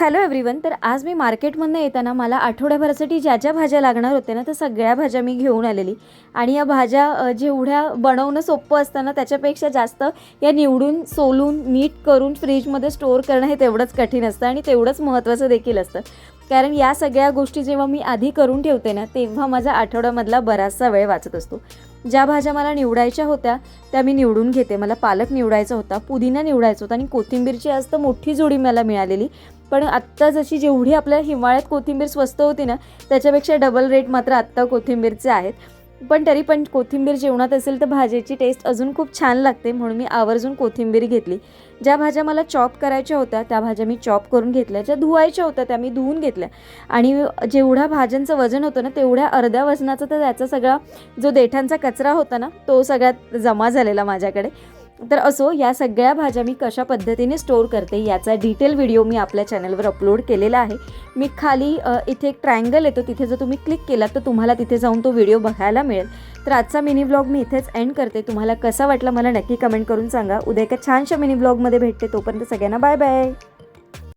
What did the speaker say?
Hello everyone तर आज मी मार्केटमधनं येताना मला आठवड्याभरासाठी ज्या ज्या भाज्या लागणार होत्या ना त्या सगळ्या भाज्या मी घेऊन आलेली. आणि या भाज्या जेवढ्या बनवणं सोपं असतं ना त्याच्यापेक्षा जास्त या निवडून सोलून नीट करून फ्रीजमध्ये स्टोअर करणं हे तेवढंच कठीण असतं आणि तेवढंच महत्त्वाचं देखील असतं. कारण या सगळ्या गोष्टी जेव्हा मी आधी करून ठेवते ना तेव्हा माझा आठवड्यामधला बराचसा वेळ वाचत असतो. ज्या भाज्या मला निवडायच्या होत्या त्या मी निवडून घेते. मला पालक निवडायचा होता पुदिना निवडायचा होता आणि कोथिंबीरची आज तर मोठी जोडी मला मिळालेली. पण आत्ता जशी जेवढी आपल्या हिवाळ्यात कोथिंबीर स्वस्त होती ना त्याच्यापेक्षा डबल रेट मात्र आत्ता कोथिंबीरचे आहेत. पण तरी पण कोथिंबीर जेवणात असेल तर भाजीची टेस्ट अजून खूप छान लागते म्हणून मी आवर्जून कोथिंबीर घेतली. ज्या भाज्या मला चॉप करायच्या होत्या त्या भाज्या मी चॉप करून घेतल्या. ज्या धुवायच्या होत्या त्या मी धुवून घेतल्या. आणि जेवढ्या भाज्यांचं वजन होतं ना तेवढ्या अर्ध्या वजनाचं तर त्याचा सगळा जो देठांचा कचरा होता ना तो सगळ्यात जमा झालेला माझ्याकडे. तर असो या सगळ्या भाज्या मी कशा पद्धतीने स्टोअर करते याचा डिटेल व्हिडिओ मी आपल्या चॅनलवर अपलोड केलेला आहे. मी खाली इथे एक ट्रायंगल येतो तिथे जर तुम्ही क्लिक केलात तर तुम्हाला तिथे जाऊन तो व्हिडिओ बघायला मिळेल. तर आजचा मिनी ब्लॉग मी इथेच एंड करते. तुम्हाला कसा वाटला मला नक्की कमेंट करून सांगा. उद्या एका छानशा मिनी ब्लॉगमध्ये भेटते. तोपर्यंत सगळ्यांना बाय बाय